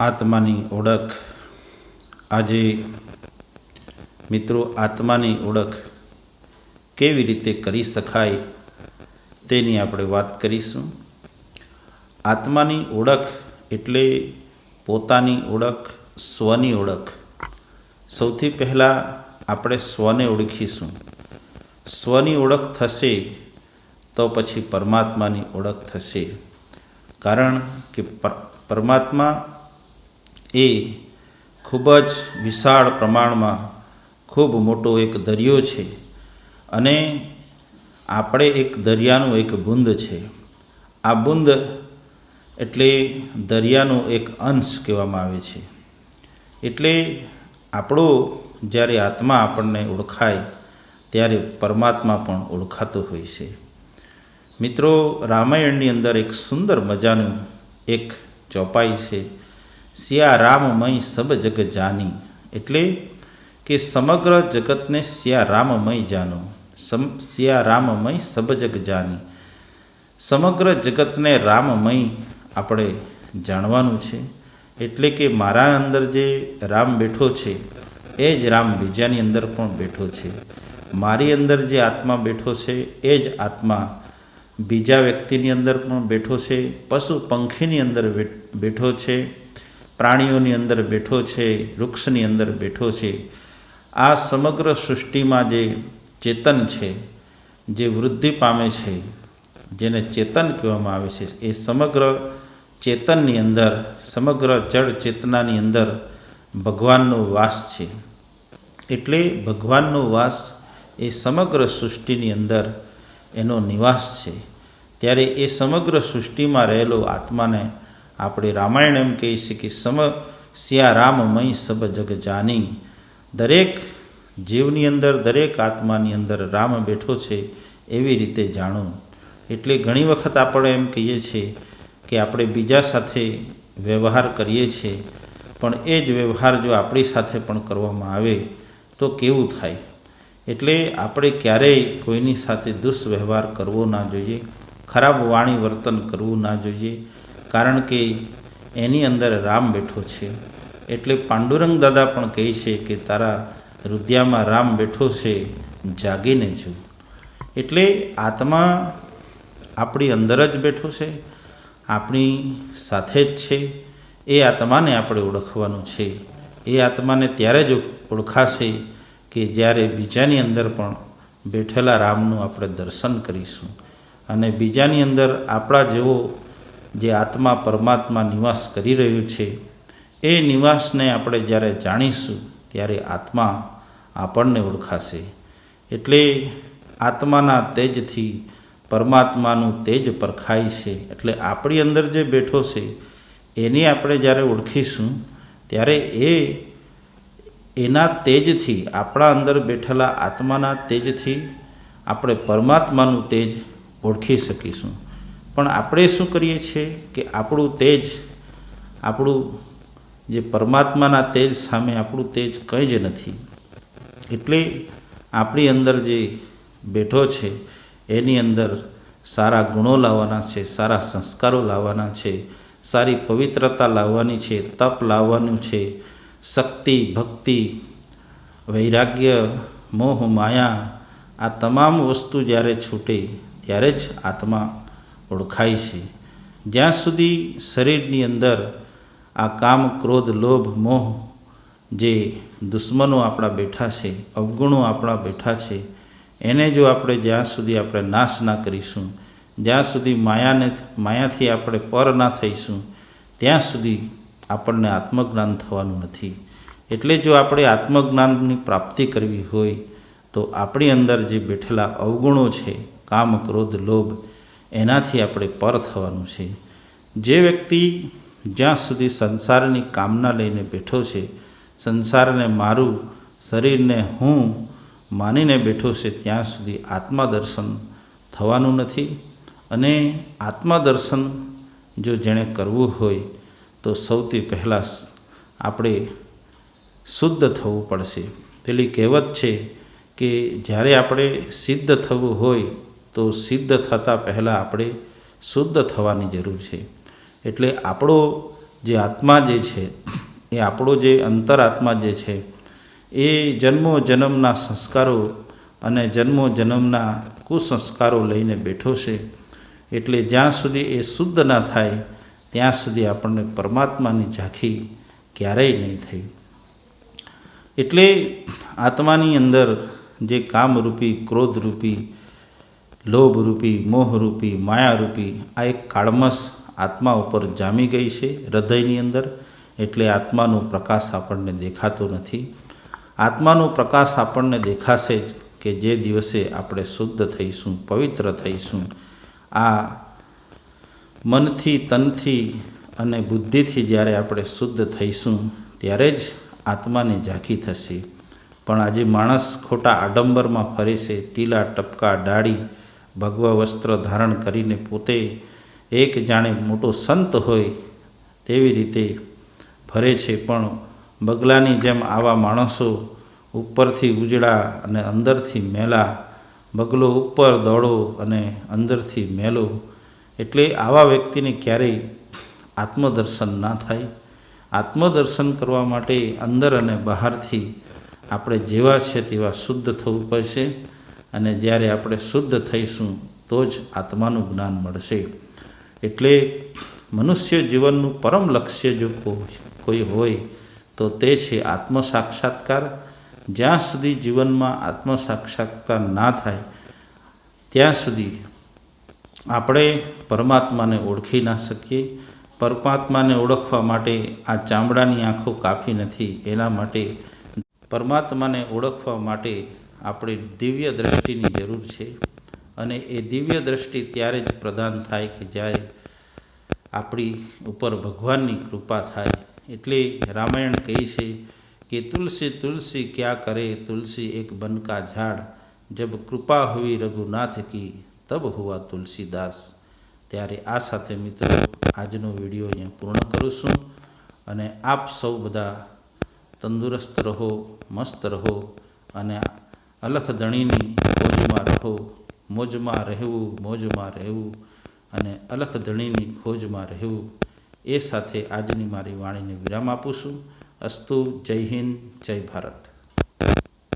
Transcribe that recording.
આત્માની ઓળખ. આજે મિત્રો આત્માની ઓળખ કેવી રીતે કરી શકાય તેની આપણે વાત કરીશું. આત્માની ઓળખ એટલે પોતાની ઓળખ, સ્વની ઓળખ. સૌથી પહેલાં આપણે સ્વને ઓળખીશું. સ્વની ઓળખ થશે તો પછી પરમાત્માની ઓળખ થશે. કારણ કે પરમાત્મા એ ખૂબ જ વિશાળ પ્રમાણમાં ખૂબ મોટો એક દરિયો છે અને આપણે એક દરિયાનું એક બુંદ છે. આ બુંદ એટલે દરિયાનો એક અંશ કહેવામાં આવે છે. એટલે આપણો જ્યારે આત્મા આપણને ઓળખાય ત્યારે પરમાત્મા પણ ઓળખાતો હોય છે. મિત્રો, રામાયણની અંદર એક સુંદર મજાનું એક ચોપાઈ છે. સિયા રામમય સબ જગ જાની. એટલે કે સમગ્ર જગતને સિયા રામમય જાનો. સમ, સિયા રામમય સબ જગ જાની. સમગ્ર જગતને રામમય આપણે જાણવાનું છે. એટલે કે મારા અંદર જે રામ બેઠો છે, એ જ રામ બીજાની અંદર પણ બેઠો છે. મારી અંદર જે આત્મા બેઠો છે, એ જ આત્મા બીજા વ્યક્તિની અંદર પણ બેઠો છે. પશુ પંખીની અંદર બેઠો છે. પ્રાણીઓની અંદર બેઠો છે, વૃક્ષની અંદર બેઠો છે. આ સમગ્ર સૃષ્ટિમાં જે ચેતન છે, જે વૃદ્ધિ પામે છે, જેને ચેતન કહેવામાં આવે છે, એ સમગ્ર ચેતનની અંદર, સમગ્ર જળ ચેતનાની અંદર ભગવાનનો વાસ છે. એટલે ભગવાનનો વાસ એ સમગ્ર સૃષ્ટિની અંદર એનો નિવાસ છે. ત્યારે એ સમગ્ર સૃષ્ટિમાં રહેલો આત્માને આપણે રામાયણ એમ કહી શકીએ સમ સિયા રામમય સબ જગ જાની. દરેક જીવની અંદર, દરેક આત્માની અંદર રામ બેઠો છે એવી રીતે જાણો. એટલે ઘણી વખત આપણે એમ કહીએ છીએ કે આપણે બીજા સાથે વ્યવહાર કરીએ છીએ, પણ એ જ વ્યવહાર જો આપણી સાથે પણ કરવામાં આવે તો કેવું થાય? એટલે આપણે ક્યારેય કોઈની સાથે દુષ્વ્યવહાર કરવો ના જોઈએ, ખરાબ વાણી વર્તન કરવું ના જોઈએ કારણ કે એની અંદર રામ બેઠો છે. એટલે પાંડુરંગ દાદા પણ કહે છે કે, તારા હૃદયામાં રામ બેઠો છે, જાગીને જો. એટલે આત્મા આપણી અંદર જ બેઠો છે, આપણી સાથે જ છે. એ આત્માને આપણે ઓળખવાનું છે. એ આત્માને ત્યારે જ ઓળખાશે કે જ્યારે બીજાની અંદર પણ બેઠેલા રામનું આપણે દર્શન કરીશું. અને બીજાની અંદર આપણા જેવો જે આત્મા પરમાત્મા નિવાસ કરી રહ્યું છે, એ નિવાસને આપણે જ્યારે જાણીશું, ત્યારે આત્મા આપણને ઓળખાશે. એટલે આત્માના તેજથી પરમાત્માનું તેજ પરખાય છે. એટલે આપણી અંદર જે બેઠો છે, એની આપણે જ્યારે ઓળખીશું, ત્યારે એ એના તેજથી, આપણા અંદર બેઠેલા આત્માના તેજથી આપણે પરમાત્માનું તેજ ઓળખી શકીશું. પણ આપણે શું કરીએ છીએ કે આપણું તેજ, આપણું જે પરમાત્માના તેજ સામે આપણું તેજ કંઈ જ નથી. એટલે આપણી અંદર જે બેઠો છે, એની અંદર સારા ગુણો લાવવાના છે, સારા સંસ્કારો લાવવાના છે, સારી પવિત્રતા લાવવાની છે, તપ લાવવાનું છે, શક્તિ, ભક્તિ, વૈરાગ્ય, મોહ, માયા, આ તમામ વસ્તુ જ્યારે છૂટે ત્યારે જ આત્મા ઓળખાય છે. જ્યાં સુધી શરીરની અંદર આ કામ, ક્રોધ, લોભ, મોહ જે દુશ્મનો આપણા બેઠા છે, અવગુણો આપણા બેઠા છે, એને જો આપણે જ્યાં સુધી આપણે નાશ ના કરીશું, જ્યાં સુધી માયાને, માયાથી આપણે પર ના થઈશું, ત્યાં સુધી આપણને આત્મજ્ઞાન થવાનું નથી. એટલે જો આપણે આત્મજ્ઞાનની પ્રાપ્તિ કરવી હોય, તો આપણી અંદર જે બેઠેલા અવગુણો છે, કામ, ક્રોધ, લોભ એનાથી આપણે પર થવાનું છે. જે વ્યક્તિ જ્યાં સુધી સંસારની કામના લઈને બેઠો છે, સંસારને મારું, શરીરને હું માનીને બેઠો છે, ત્યાં સુધી આત્મા દર્શન થવાનું નથી. અને આત્મા દર્શન જો જેણે કરવું હોય, તો સૌથી પહેલાં આપણે શુદ્ધ થવું પડશે. પેલી કહેવત છે કે જ્યારે આપણે સિદ્ધ થવું હોય તો સિદ્ધ થતાં પહેલાં આપણે શુદ્ધ થવાની જરૂર છે. એટલે આપણો જે આત્મા જે છે, એ આપણો જે અંતરાત્મા જે છે, એ જન્મો જન્મના સંસ્કારો અને જન્મો જન્મના કુસંસ્કારો લઈને બેઠો છે. એટલે જ્યાં સુધી એ શુદ્ધ ના થાય, ત્યાં સુધી આપણને પરમાત્માની ઝાંખી ક્યારેય નહીં થઈ. એટલે આત્માની અંદર જે કામરૂપી, ક્રોધરૂપી લોભરૂપી, મોહરૂપી, માયારૂપી આ એક કાળમસ આત્મા ઉપર જામી ગઈ છે હૃદયની અંદર. એટલે આત્માનો પ્રકાશ આપણને દેખાતો નથી. આત્માનો પ્રકાશ આપણને દેખાશે જ કે જે દિવસે આપણે શુદ્ધ થઈશું, પવિત્ર થઈશું, આ મનથી, તનથી અને બુદ્ધિથી જ્યારે આપણે શુદ્ધ થઈશું, ત્યારે જ આત્માની ઝાંખી થશે. પણ આજે માણસ ખોટા આડંબરમાં ફરે છે, ટીલા, ટપકા દાઢી ભગવા વસ્ત્ર ધારણ કરીને પોતે એક જાણે મોટો સંત હોય તેવી રીતે ફરે છે. પણ બગલાની જેમ આવા માણસો ઉપરથી ઉજળા અને અંદરથી મેલા, બગલો ઉપર દોડો અને અંદરથી મેલો, એટલે આવા વ્યક્તિને ક્યારેય આત્મદર્શન ના થાય. આત્મદર્શન કરવા માટે અંદર અને બહારથી આપણે જેવા છે તેવા શુદ્ધ થવું પડશે. અને જ્યારે આપણે શુદ્ધ થઈશું, તો જ આત્માનું જ્ઞાન મળશે. એટલે મનુષ્ય જીવનનું પરમ લક્ષ્ય જો કોઈ હોય, તો તે છે આત્મ સાક્ષાત્કાર જ્યાં સુધી જીવનમાં આત્મ સાક્ષાત્કાર ના થાય, ત્યાં સુધી આપણે પરમાત્માને ઓળખી ના શકીએ. પરમાત્માને ઓળખવા માટે આ ચામડાની આંખો કાફી નથી, એના માટે પરમાત્માને ઓળખવા માટે આપણે દિવ્ય દ્રષ્ટિની જરૂર છે અને એ દિવ્ય દ્રષ્ટિ ત્યારે જ પ્રદાન થાય કે જ્યારે આપણી ઉપર ભગવાનની કૃપા થાય. એટલે રામાયણ કહે છે કે તુલસી તુલસી ક્યાં કરે? તુલસી એક બનકા ઝાડ. જબ કૃપા હોવી રઘુનાથ કી, તબ હુઆ તુલસીદાસ. ત્યારે આ સાથે મિત્રો આજનો વીડિયો અહીંયા પૂર્ણ કરું છું અને આપ સૌ બધા તંદુરસ્ત રહો, મસ્ત રહો અને અલખ ધણીની ખોજમાં રહો, મોજમાં રહેવું મોજમાં રહેવું અને અલખ ધણીની ખોજમાં રહેવું. એ સાથે આજની મારી વાણીને વિરામ આપું છું. અસ્તુ જય હિન્દ, જય ભારત.